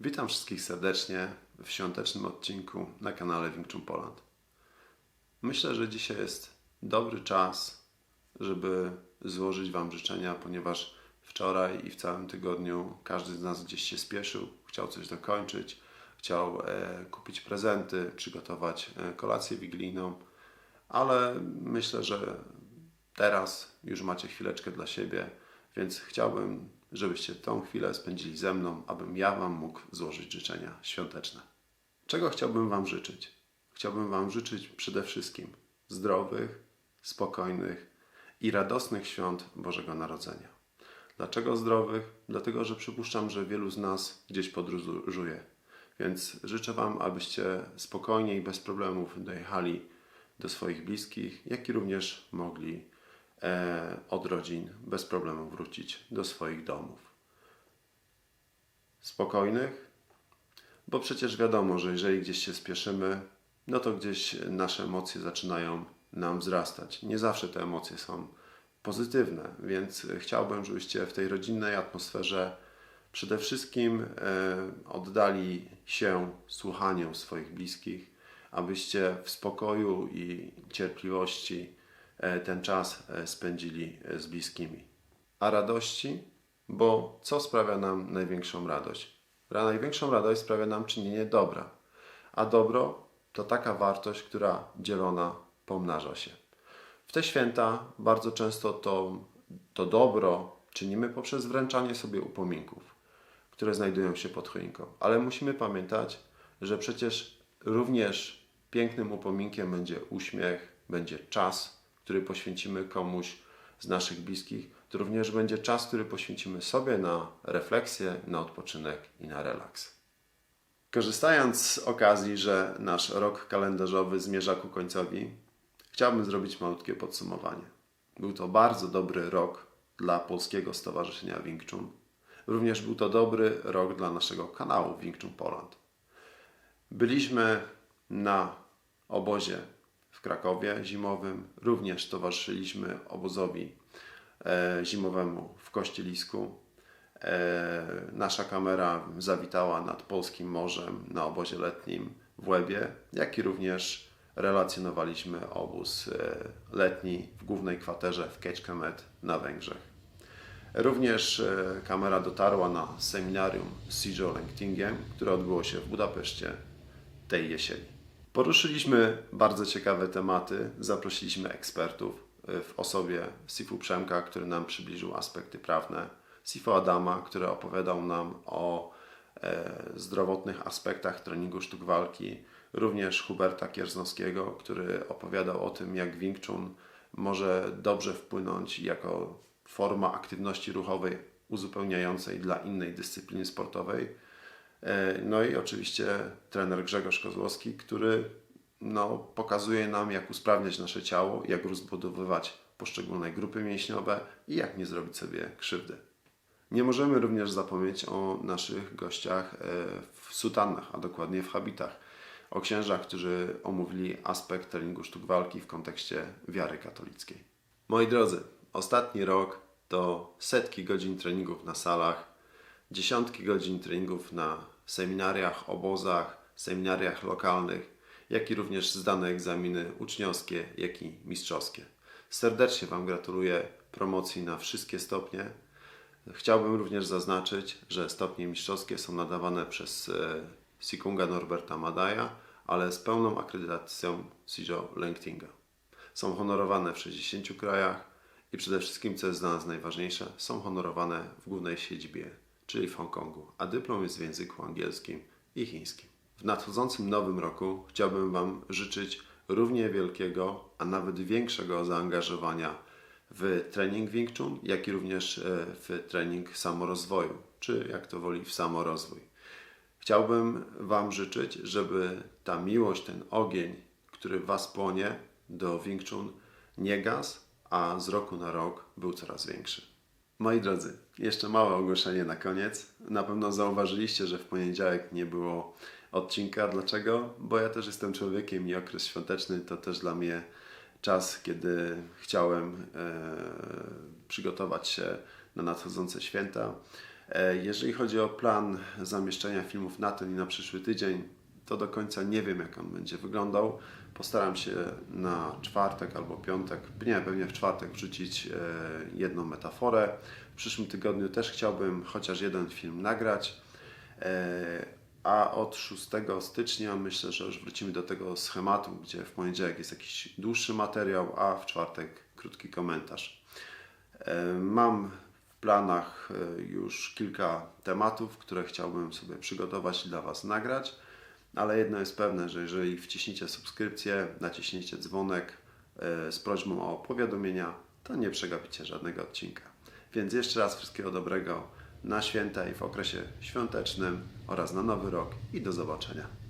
Witam wszystkich serdecznie w świątecznym odcinku na kanale Wing Poland. Myślę, że dzisiaj jest dobry czas, żeby złożyć Wam życzenia, ponieważ wczoraj i w całym tygodniu każdy z nas gdzieś się spieszył, chciał coś dokończyć, chciał e, kupić prezenty, przygotować e, kolację wigilijną, ale myślę, że teraz już macie chwileczkę dla siebie, więc chciałbym, żebyście tą chwilę spędzili ze mną, abym ja Wam mógł złożyć życzenia świąteczne. Czego chciałbym Wam życzyć? Chciałbym Wam życzyć przede wszystkim zdrowych, spokojnych i radosnych świąt Bożego Narodzenia. Dlaczego zdrowych? Dlatego, że przypuszczam, że wielu z nas gdzieś podróżuje. Więc życzę Wam, abyście spokojnie i bez problemów dojechali do swoich bliskich, jak i również mogli od rodzin bez problemu wrócić do swoich domów. Spokojnych, bo przecież wiadomo, że jeżeli gdzieś się spieszymy, no to gdzieś nasze emocje zaczynają nam wzrastać. Nie zawsze te emocje są pozytywne, więc chciałbym, żebyście w tej rodzinnej atmosferze przede wszystkim e, oddali się słuchaniu swoich bliskich, abyście w spokoju i cierpliwości e, ten czas e, spędzili e, z bliskimi. A radości, bo co sprawia nam największą radość? Ra- Największą radość sprawia nam czynienie dobra, a dobro to taka wartość, która dzielona pomnaża się. W te święta bardzo często to, to dobro czynimy poprzez wręczanie sobie upominków, które znajdują się pod choinką. Ale musimy pamiętać, że przecież również pięknym upominkiem będzie uśmiech, będzie czas, który poświęcimy komuś z naszych bliskich. To również będzie czas, który poświęcimy sobie na refleksję, na odpoczynek i na relaks. Korzystając z okazji, że nasz rok kalendarzowy zmierza ku końcowi, chciałbym zrobić malutkie podsumowanie. Był to bardzo dobry rok dla Polskiego Stowarzyszenia Wing Chun. Również był to dobry rok dla naszego kanału Wing Chun Poland. Byliśmy na obozie Krakowie zimowym, również towarzyszyliśmy obozowi e, zimowemu w Kościelisku. E, nasza kamera zawitała nad Polskim Morzem na obozie letnim w Łebie, jak i również relacjonowaliśmy obóz e, letni w głównej kwaterze w Kecskemét na Węgrzech. Również kamera dotarła na seminarium z Sijo Lengtingiem, które odbyło się w Budapeszcie tej jesieni. Poruszyliśmy bardzo ciekawe tematy, zaprosiliśmy ekspertów e, w osobie Sifu Przemka, który nam przybliżył aspekty prawne, Sifu Adama, który opowiadał nam o e, zdrowotnych aspektach treningu sztuk walki, również Huberta Kierznowskiego, który opowiadał o tym, jak Wing Chun może dobrze wpłynąć jako forma aktywności ruchowej uzupełniającej dla innej dyscypliny sportowej. E, No i oczywiście trener Grzegorz Kozłowski, który no, pokazuje nam, jak usprawniać nasze ciało, jak rozbudowywać poszczególne grupy mięśniowe i jak nie zrobić sobie krzywdy. Nie możemy również zapomnieć o naszych gościach e, w sutannach, a dokładnie w habitach. O księżach, którzy omówili aspekt treningu sztuk walki w kontekście wiary katolickiej. Moi drodzy, ostatni rok to setki godzin treningów na salach, dziesiątki godzin treningów na seminariach, obozach, seminariach lokalnych, jak i również zdane egzaminy uczniowskie, jak i mistrzowskie. Serdecznie Wam gratuluję promocji na wszystkie stopnie. Chciałbym również zaznaczyć, że stopnie mistrzowskie są nadawane przez e, Sikunga Norberta Madaja, ale z pełną akredytacją Sijo Lengtinga. Są honorowane w 60 krajach i przede wszystkim, co jest dla nas najważniejsze, są honorowane w głównej siedzibie, czyli w Hongkongu, a dyplom jest w języku angielskim i chińskim. W nadchodzącym nowym roku chciałbym Wam życzyć równie wielkiego, a nawet większego zaangażowania w trening Wing Chun, jak i również e, w trening samorozwoju, czy jak to woli w samorozwój. Chciałbym Wam życzyć, żeby ta miłość, ten ogień, który Was płonie do Wing Chun nie gasł, a z roku na rok był coraz większy. Moi drodzy, jeszcze małe ogłoszenie na koniec. Na pewno zauważyliście, że w poniedziałek nie było odcinka. Dlaczego? Bo ja też jestem człowiekiem i okres świąteczny to też dla mnie czas, kiedy chciałem e, przygotować się na nadchodzące święta. E, Jeżeli chodzi o plan zamieszczenia filmów na ten i na przyszły tydzień, to do końca nie wiem, jak on będzie wyglądał. Postaram się na czwartek albo piątek, nie, pewnie w czwartek wrzucić e, jedną metaforę. W przyszłym tygodniu też chciałbym chociaż jeden film nagrać. E, A od 6 stycznia myślę, że już wrócimy do tego schematu, gdzie w poniedziałek jest jakiś dłuższy materiał, a w czwartek krótki komentarz. E, Mam w planach już kilka tematów, które chciałbym sobie przygotować i dla Was nagrać, ale jedno jest pewne, że jeżeli wciśniecie subskrypcję, naciśniecie dzwonek e, z prośbą o powiadomienia, to nie przegapicie żadnego odcinka. Więc jeszcze raz wszystkiego dobrego na święta i w okresie świątecznym oraz na nowy rok i do zobaczenia.